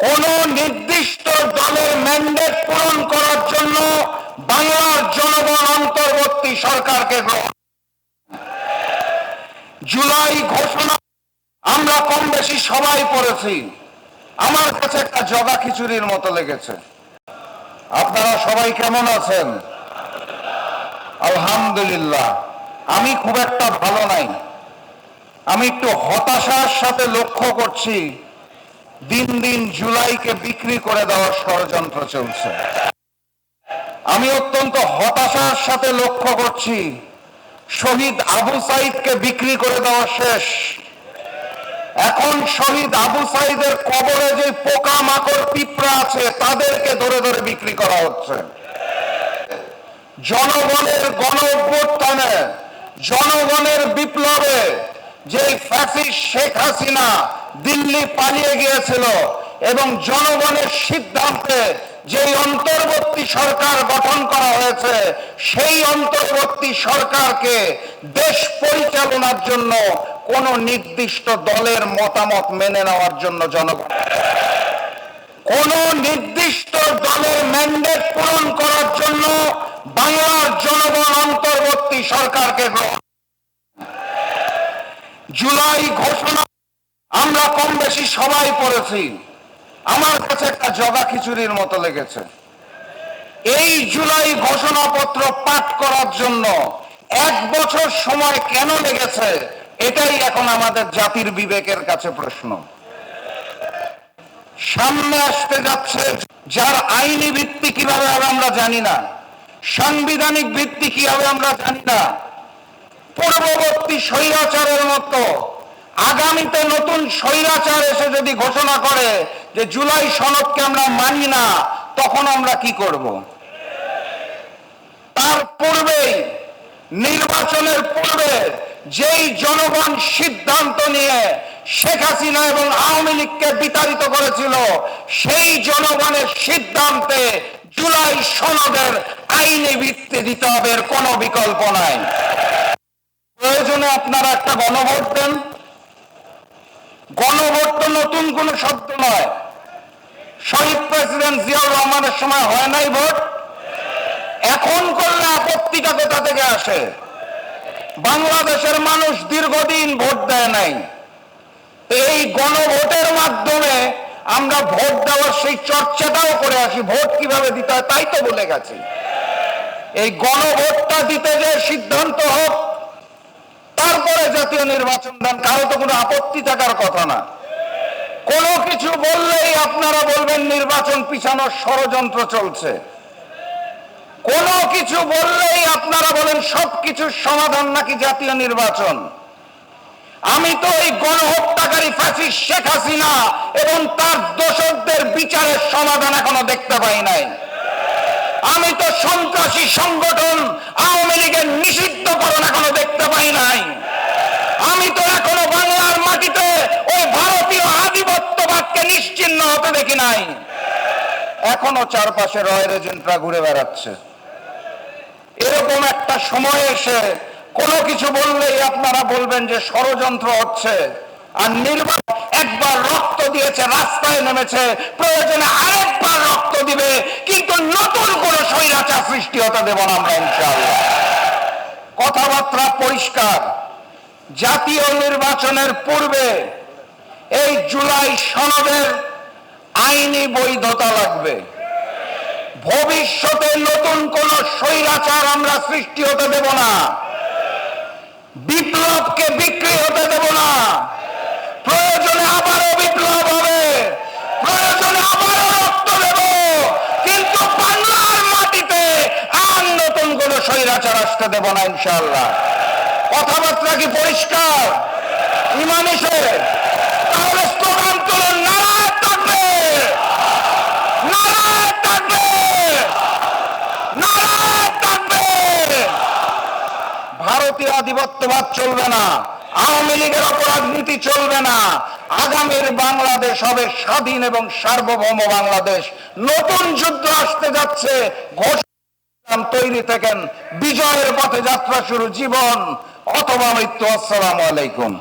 কোন নির্দিষ্ট দলের ম্যান্ডেট পূরণ করার জন্য বাংলার জনগণ অন্তর্বর্তী সরকারকে গ্রহণ জুলাই ঘোষণা আমরা কম বেশি সবাই পড়েছি। আমার কাছে একটা জগা খিচুড়ির মতো লেগেছে। আপনারা সবাই কেমন আছেন? আলহামদুলিল্লাহ। আমি খুব একটা ভালো নাই। আমি একটু হতাশার সাথে লক্ষ্য করছি। দিন দিন জুলাইকে বিক্রি করে দেওয়ার ষড়যন্ত্র চলছে। আমি অত্যন্ত হতাশার সাথে লক্ষ্য করছি, শহীদ আবু সাইদকে বিক্রি করে দেওয়া শেষ। এখন শহীদ আবু সাইদের কবরে যে পোকা মাকড় পিঁপড়া আছে, তাদেরকে ধরে ধরে বিক্রি করা হচ্ছে। জনগণের গণ জনগণের বিপ্লবে যে ফ্যাসিস্ট শেখ হাসিনা দিল্লি পালিয়ে গিয়েছিল এবং জনগণের সিদ্ধান্তে যেই অন্তর্বর্তী সরকার গঠন করা হয়েছে, সেই অন্তর্বর্তী সরকারকে দেশ পরিচালনার জন্য কোন নির্দিষ্ট দলের মতামত মেনে নেওয়ার জন্য জনগণ, কোন নির্দিষ্ট দলের ম্যান্ডেট পূরণ করার জন্য বাংলার জনগণ অন্তর্বর্তী সরকারকে গ্রহণ জুলাই ঘোষণা। আমরা কম বেশি সবাই পড়েছি। আমার কাছে একটা জগা খিচুড়ির মতো লেগেছে। এই জুলাই ঘোষণাপত্র পাঠ করার জন্য এক বছর সময় কেন লেগেছে, এটাই এখন আমাদের জাতির বিবেকের কাছে প্রশ্ন। সামনে আসতে যাচ্ছে যার আইনি ভিত্তি কীভাবে আমরা জানি না। সাংবিধানিক ভিত্তি কি হবে আমরা জানি না। পূর্ববর্তী স্বৈরাচারের মতো। আগামীতে নতুন স্বৈরাচার এসে যদি ঘোষণা করে যে জুলাই সনদকে আমরা মানি না, তখন আমরা কি করব? তার পূর্বেই, নির্বাচনের পূর্বে যেই জনগণ সিদ্ধান্ত নিয়ে শেখ হাসিনা এবং আওয়ামী লীগকে বিতাড়িত করেছিল, সেই জনগণের সিদ্ধান্তে জুলাই সনদের আইনি ভিত্তি দিতে হবে কোনো বিকল্প নাই। প্রয়োজনে আপনারা একটা গণভোট দেন। গণভোট তো নতুন কোন শব্দ নয়। শহীদ প্রেসিডেন্ট জিয়াউর রহমানের সময় হয় নাই ভোট। এখন করলে আপত্তিটা কোথা থেকে আসে? বাংলাদেশের মানুষ দীর্ঘদিন ভোট দেয় নাই। এই গণভোটের মাধ্যমে আমরা ভোট দেওয়ার সেই চর্চাটাও করে আসি, ভোট কীভাবে দিতে হয় তাই তো বলে গেছি। এই গণভোটটা দিতে যে সিদ্ধান্ত হোক তারপরে জাতীয় নির্বাচন দেন, কারও তো কোনো আপত্তি থাকার কথা না। কোনো কিছু বললেই আপনারা বলবেন নির্বাচন পিছানোর ষড়যন্ত্র চলছে। কোনো কিছু বললেই আপনারা বলেন সবকিছুর সমাধান নাকি জাতীয় নির্বাচন। আমি তো এই গণহত্যাকারী ফাঁসি শেখ হাসিনা এবং তার দোষকদের বিচারের সমাধান এখনও দেখতে পাই নাই। আমি তো সন্ত্রাসী সংগঠন আওয়ামী লীগের নিষিদ্ধকরণ এখনও দেখতে পাই নাই। আমি তো এখনও বাংলার মাটিতে ওই ভারতীয় আধিপত্যবাদকে নিশ্চিন্ন হতে দেখি নাই। এখনও চারপাশে রয়ের এজেন্টরা ঘুরে বেড়াচ্ছে। এরকম একটা সময় এসে কোনো কিছু বললেই আপনারা বলবেন যে ষড়যন্ত্র হচ্ছে। আর নির্বাচন একবার রক্ত দিয়েছে, রাস্তায় নেমেছে, প্রয়োজনে আরেকবার রক্ত দিবে, কিন্তু নতুন কোন স্বৈরাচার সৃষ্টি হতে দেব না আমরা ইনশাআল্লাহ। কথাবার্তা পরিষ্কার। জাতীয় নির্বাচনের পূর্বে এই জুলাই সনদের আইনি বৈধতা লাগবে। ভবিষ্যতে নতুন কোন স্বৈরাচার আমরা সৃষ্টি হতে দেব না। বিপ্লবকে বিক্রি হতে দেব না প্রয়োজনে আবারও বিপ্লব হবে প্রয়োজনে আবারও রক্ত দেব কিন্তু বাংলার মাটিতে আর নতুন কোন স্বৈরাচার আসতে দেব না ইনশাআল্লাহ। কথাবার্তা কি পরিষ্কার? ইমান ভারতীয় আধিপত্যবাদ চলবে না। আওয়ামী লীগের অপরাধ নীতি চলবে না। আগামীর বাংলাদেশ হবে স্বাধীন এবং সার্বভৌম বাংলাদেশ। নতুন যুদ্ধ আসতে যাচ্ছে, ঘোষণা তৈরি থাকেন বিজয়ের পথে যাত্রা শুরু জীবন অথবা মৃত্যু আসসালামু আলাইকুম।